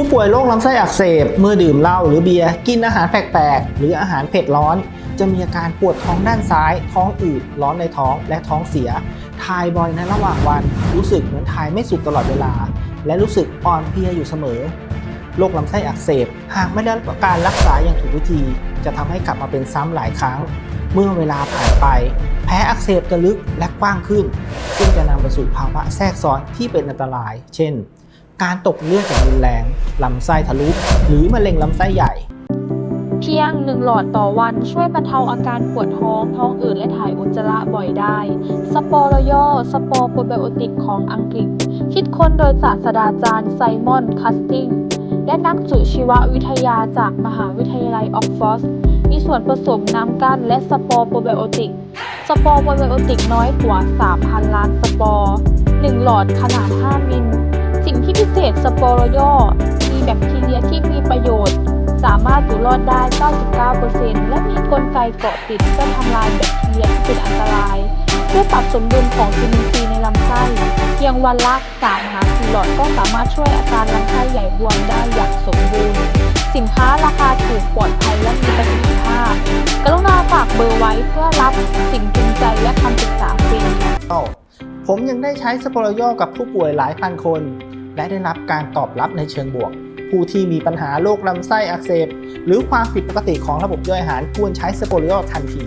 ผู้ป่วยโรคลำไส้อักเสบเมื่อดื่มเหล้าหรือเบียร์กินอาหารแปลกๆ หรืออาหารเผ็ดร้อน จะมีอาการปวดท้องด้านซ้าย ท้องอืดร้อนในท้องและท้องเสีย ถ่ายบ่อยในระหว่างวัน รู้สึกเหมือนถ่ายไม่สุดตลอดเวลา และรู้สึกอ่อนเพลียอยู่เสมอโรคลำไส้อักเสบ หากไม่ได้รับการรักษาอย่างถูกวิธี จะทำให้กลับมาเป็นซ้ำหลายครั้ง เมื่อเวลาผ่านไปแพ้อักเสบจะลึกและกว้างขึ้น ซึ่งจะนำไปสู่ภาวะแทรกซ้อนที่เป็นอันตราย เช่น การตกเลือดอย่างรุนแรงลำไส้ทะลุหรือมะเร็งลำไส้ใหญ่ เพียง1หลอดต่อวันช่วยบรรเทาอาการปวดท้อง ท้องอืดและถ่ายอุจจาระบ่อยได้ สปอร์ยอสปอร์โปรไบโอติกของอังกฤษ คิดค้นโดยศาสตราจารย์ไซมอน คัสติง และนักจุชีววิทยาจากมหาวิทยาลัยออกฟอร์ดมีส่วนผสมน้ำกั้นและสปอร์โปรไบโอติก สปอร์โปรไบโอติกน้อยกว่า 3,000 ล้านสปอร์ 1 หลอดขนาด 5 มิล ที่พิเศษสปอรอยอมีแบคทีเรียที่มีประโยชน์ สามารถอยู่รอดได้ 99%และมีกลไกเกาะติดเพื่อทำลายแบคทีเรียที่เป็นอันตราย เพื่อปรับสมดุลของจุลินทรีย์ในลำไส้เพียงวันละ3หา4หลอดก็สามารถช่วยอาการลำไส้ใหญ่บวมได้อย่างสมบูรณ์ สินค้าราคาถูกปลอดภัยและมีประสิทธิภาพ กรุณาฝากเบอร์ไว้เพื่อรับสิ่งจูงใจและคำปรึกษาฟรีผมยังได้ใช้สปอร์โยกับผู้ป่วยหลายพันคน และได้รับการตอบรับในเชิงบวก ผู้ที่มีปัญหาโรคลำไส้อักเสบ หรือความผิดปกติของระบบย่อยอาหารควรใช้สปอร์โอทันที